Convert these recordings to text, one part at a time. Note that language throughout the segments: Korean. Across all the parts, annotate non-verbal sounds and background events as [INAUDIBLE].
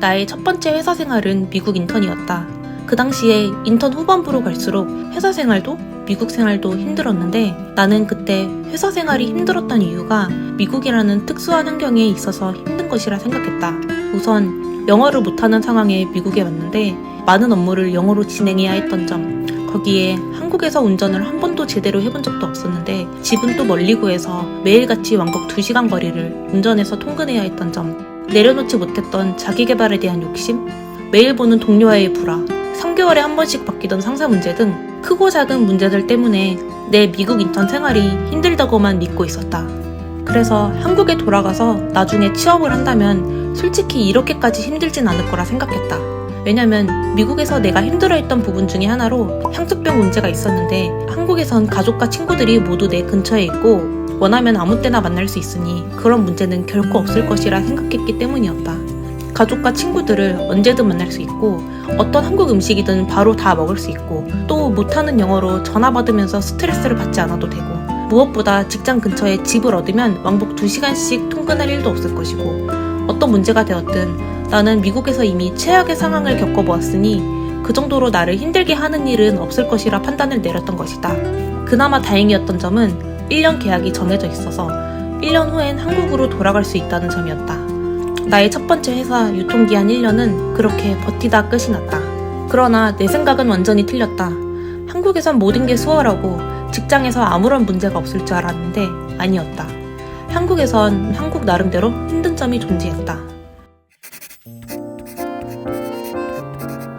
나의 첫 번째 회사 생활은 미국 인턴이었다. 그 당시에 인턴 후반부로 갈수록 회사 생활도 미국 생활도 힘들었는데 나는 그때 회사 생활이 힘들었던 이유가 미국이라는 특수한 환경에 있어서 힘든 것이라 생각했다. 우선 영어를 못하는 상황에 미국에 왔는데 많은 업무를 영어로 진행해야 했던 점, 거기에 한국에서 운전을 한 번도 제대로 해본 적도 없었는데 집은 또 멀리 구해서 매일같이 왕복 2시간 거리를 운전해서 통근해야 했던 점, 내려놓지 못했던 자기 개발에 대한 욕심, 매일 보는 동료와의 불화, 3개월에 한 번씩 바뀌던 상사 문제 등 크고 작은 문제들 때문에 내 미국 인턴 생활이 힘들다고만 믿고 있었다. 그래서 한국에 돌아가서 나중에 취업을 한다면 솔직히 이렇게까지 힘들진 않을 거라 생각했다. 왜냐면 미국에서 내가 힘들어했던 부분 중에 하나로 향수병 문제가 있었는데 한국에선 가족과 친구들이 모두 내 근처에 있고 원하면 아무 때나 만날 수 있으니 그런 문제는 결코 없을 것이라 생각했기 때문이었다. 가족과 친구들을 언제든 만날 수 있고 어떤 한국 음식이든 바로 다 먹을 수 있고 또 못하는 영어로 전화 받으면서 스트레스를 받지 않아도 되고 무엇보다 직장 근처에 집을 얻으면 왕복 2시간씩 통근할 일도 없을 것이고 어떤 문제가 되었든 나는 미국에서 이미 최악의 상황을 겪어보았으니 그 정도로 나를 힘들게 하는 일은 없을 것이라 판단을 내렸던 것이다. 그나마 다행이었던 점은 1년 계약이 정해져 있어서 1년 후엔 한국으로 돌아갈 수 있다는 점이었다. 나의 첫 번째 회사 유통기한 1년은 그렇게 버티다 끝이 났다. 그러나 내 생각은 완전히 틀렸다. 한국에선 모든 게 수월하고 직장에서 아무런 문제가 없을 줄 알았는데 아니었다. 한국에선 한국 나름대로 힘든 점이 존재했다.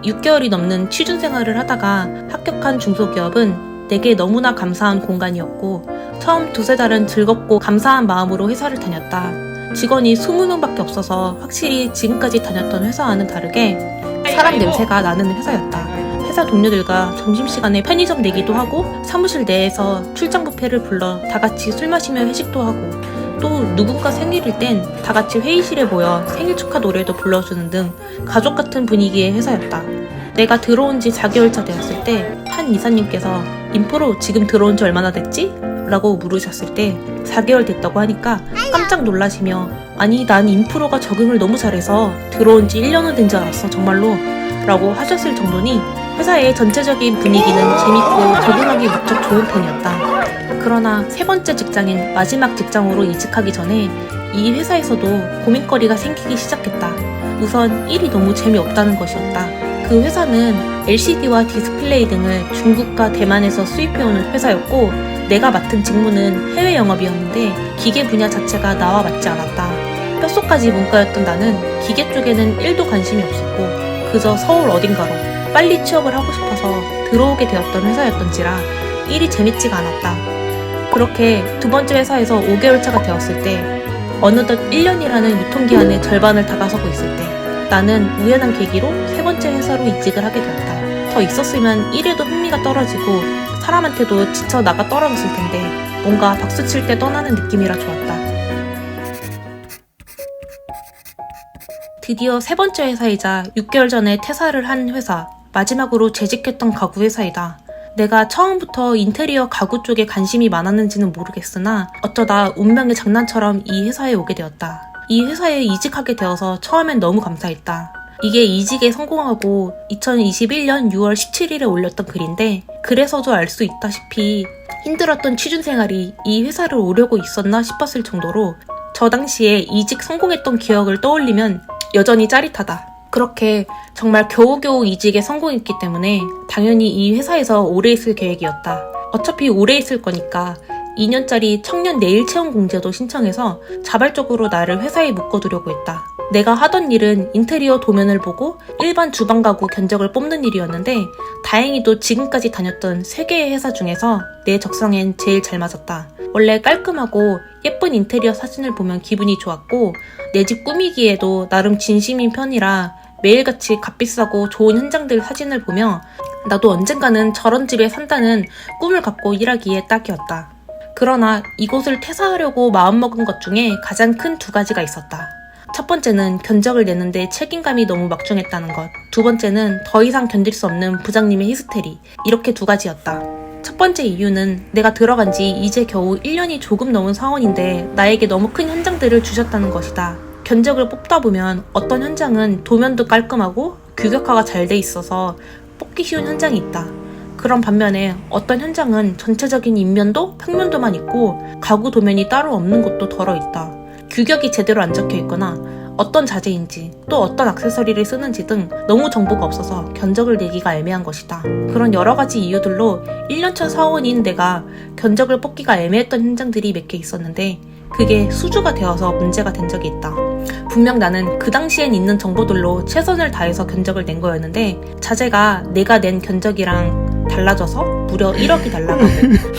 6개월이 넘는 취준 생활을 하다가 합격한 중소기업은 내게 너무나 감사한 공간이었고 처음 두세 달은 즐겁고 감사한 마음으로 회사를 다녔다. 직원이 20명 밖에 없어서 확실히 지금까지 다녔던 회사와는 다르게 사람 냄새가 나는 회사였다. 회사 동료들과 점심시간에 편의점 내기도 하고 사무실 내에서 출장 뷔페를 불러 다 같이 술 마시며 회식도 하고 또 누군가 생일일 땐 다 같이 회의실에 모여 생일 축하 노래도 불러주는 등 가족 같은 분위기의 회사였다. 내가 들어온 지 4개월 차 되었을 때 한 이사님께서 인프로 지금 들어온 지 얼마나 됐지? 라고 물으셨을 때 4개월 됐다고 하니까 깜짝 놀라시며 아니 난 인프로가 적응을 너무 잘해서 들어온 지 1년은 된 줄 알았어 정말로 라고 하셨을 정도니 회사의 전체적인 분위기는 재밌고 적응하기 무척 좋은 편이었다. 그러나 세 번째 직장인 마지막 직장으로 이직하기 전에 이 회사에서도 고민거리가 생기기 시작했다. 우선 일이 너무 재미없다는 것이었다. 그 회사는 LCD와 디스플레이 등을 중국과 대만에서 수입해오는 회사였고 내가 맡은 직무는 해외 영업이었는데 기계 분야 자체가 나와 맞지 않았다. 뼛속까지 문과였던 나는 기계 쪽에는 1도 관심이 없었고 그저 서울 어딘가로 빨리 취업을 하고 싶어서 들어오게 되었던 회사였던지라 일이 재밌지가 않았다. 그렇게 두 번째 회사에서 5개월 차가 되었을 때 어느덧 1년이라는 유통기한의 절반을 다가서고 있을 때 나는 우연한 계기로 세 번째 회사로 이직을 하게 되었다. 더 있었으면 일에도 흥미가 떨어지고 사람한테도 지쳐 나가 떨어졌을 텐데 뭔가 박수 칠 때 떠나는 느낌이라 좋았다. 드디어 세 번째 회사이자 6개월 전에 퇴사를 한 회사, 마지막으로 재직했던 가구 회사이다. 내가 처음부터 인테리어 가구 쪽에 관심이 많았는지는 모르겠으나 어쩌다 운명의 장난처럼 이 회사에 오게 되었다. 이 회사에 이직하게 되어서 처음엔 너무 감사했다. 이게 이직에 성공하고 2021년 6월 17일에 올렸던 글인데 그래서도 알 수 있다시피 힘들었던 취준 생활이 이 회사를 오려고 있었나 싶었을 정도로 저 당시에 이직 성공했던 기억을 떠올리면 여전히 짜릿하다. 그렇게 정말 겨우겨우 이직에 성공했기 때문에 당연히 이 회사에서 오래 있을 계획이었다. 어차피 오래 있을 거니까 2년짜리 청년 내일 채용 공제도 신청해서 자발적으로 나를 회사에 묶어두려고 했다. 내가 하던 일은 인테리어 도면을 보고 일반 주방 가구 견적을 뽑는 일이었는데 다행히도 지금까지 다녔던 세 개의 회사 중에서 내 적성엔 제일 잘 맞았다. 원래 깔끔하고 예쁜 인테리어 사진을 보면 기분이 좋았고 내 집 꾸미기에도 나름 진심인 편이라 매일같이 값비싸고 좋은 현장들 사진을 보며 나도 언젠가는 저런 집에 산다는 꿈을 갖고 일하기에 딱이었다. 그러나 이곳을 퇴사하려고 마음먹은 것 중에 가장 큰 두 가지가 있었다. 첫 번째는 견적을 내는데 책임감이 너무 막중했다는 것. 두 번째는 더 이상 견딜 수 없는 부장님의 히스테리. 이렇게 두 가지였다. 첫 번째 이유는 내가 들어간 지 이제 겨우 1년이 조금 넘은 상황인데 나에게 너무 큰 현장들을 주셨다는 것이다. 견적을 뽑다 보면 어떤 현장은 도면도 깔끔하고 규격화가 잘 돼 있어서 뽑기 쉬운 현장이 있다. 그런 반면에 어떤 현장은 전체적인 인면도 평면도만 있고 가구 도면이 따로 없는 곳도 덜어 있다. 규격이 제대로 안 적혀 있거나 어떤 자재인지 또 어떤 액세서리를 쓰는지 등 너무 정보가 없어서 견적을 내기가 애매한 것이다. 그런 여러 가지 이유들로 1년차 사원인 내가 견적을 뽑기가 애매했던 현장들이 몇 개 있었는데 그게 수주가 되어서 문제가 된 적이 있다. 분명 나는 그 당시엔 있는 정보들로 최선을 다해서 견적을 낸 거였는데 자재가 내가 낸 견적이랑 달라져서 무려 1억이 날라가고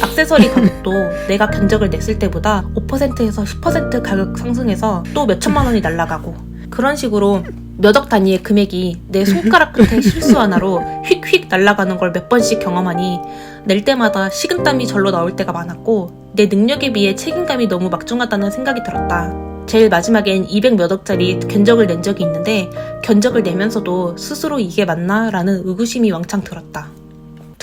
액세서리 [LAUGHS] 가격도 내가 견적을 냈을 때보다 5%에서 10% 가격 상승해서 또 몇천만 원이 날라가고 그런 식으로 몇억 단위의 금액이 내 손가락 끝에 실수 하나로 휙휙 날아가는 걸 몇 번씩 경험하니 낼 때마다 식은땀이 절로 나올 때가 많았고 내 능력에 비해 책임감이 너무 막중하다는 생각이 들었다. 제일 마지막엔 200 몇 억짜리 견적을 낸 적이 있는데 견적을 내면서도 스스로 이게 맞나? 라는 의구심이 왕창 들었다.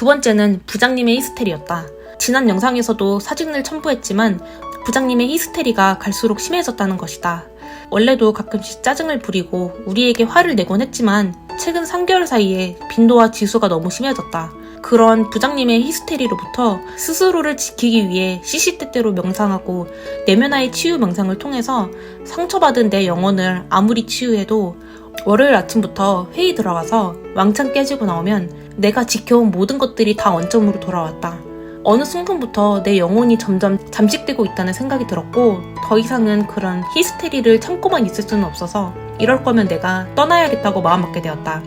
두 번째는 부장님의 히스테리였다. 지난 영상에서도 사진을 첨부했지만 부장님의 히스테리가 갈수록 심해졌다는 것이다. 원래도 가끔씩 짜증을 부리고 우리에게 화를 내곤 했지만 최근 3개월 사이에 빈도와 지수가 너무 심해졌다. 그런 부장님의 히스테리로부터 스스로를 지키기 위해 시시때때로 명상하고 내면화의 치유 명상을 통해서 상처받은 내 영혼을 아무리 치유해도 월요일 아침부터 회의 들어가서 왕창 깨지고 나오면 내가 지켜온 모든 것들이 다 원점으로 돌아왔다. 어느 순간부터 내 영혼이 점점 잠식되고 있다는 생각이 들었고 더 이상은 그런 히스테리를 참고만 있을 수는 없어서 이럴 거면 내가 떠나야겠다고 마음먹게 되었다.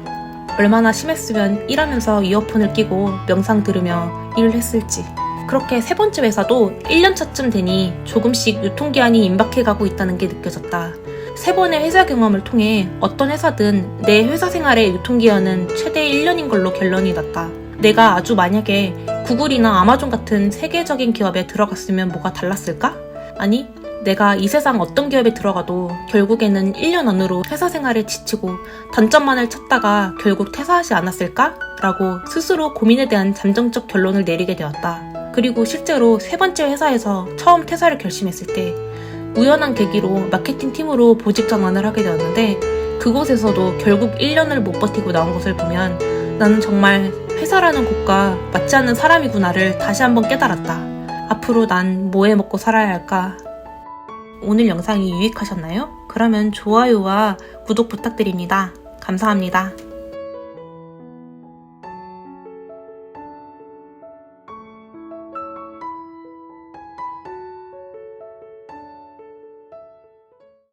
얼마나 심했으면 일하면서 이어폰을 끼고 명상 들으며 일을 했을지. 그렇게 세 번째 회사도 1년차쯤 되니 조금씩 유통기한이 임박해가고 있다는 게 느껴졌다. 세 번의 회사 경험을 통해 어떤 회사든 내 회사 생활의 유통기한은 최대 1년인 걸로 결론이 났다. 내가 아주 만약에 구글이나 아마존 같은 세계적인 기업에 들어갔으면 뭐가 달랐을까? 아니, 내가 이 세상 어떤 기업에 들어가도 결국에는 1년 안으로 회사 생활에 지치고 단점만을 찾다가 결국 퇴사하지 않았을까? 라고 스스로 고민에 대한 잠정적 결론을 내리게 되었다. 그리고 실제로 세 번째 회사에서 처음 퇴사를 결심했을 때 우연한 계기로 마케팅 팀으로 보직 전환을 하게 되었는데 그곳에서도 결국 1년을 못 버티고 나온 것을 보면 나는 정말 회사라는 곳과 맞지 않는 사람이구나를 다시 한번 깨달았다. 앞으로 난 뭐해 먹고 살아야 할까? 오늘 영상이 유익하셨나요? 그러면 좋아요와 구독 부탁드립니다. 감사합니다.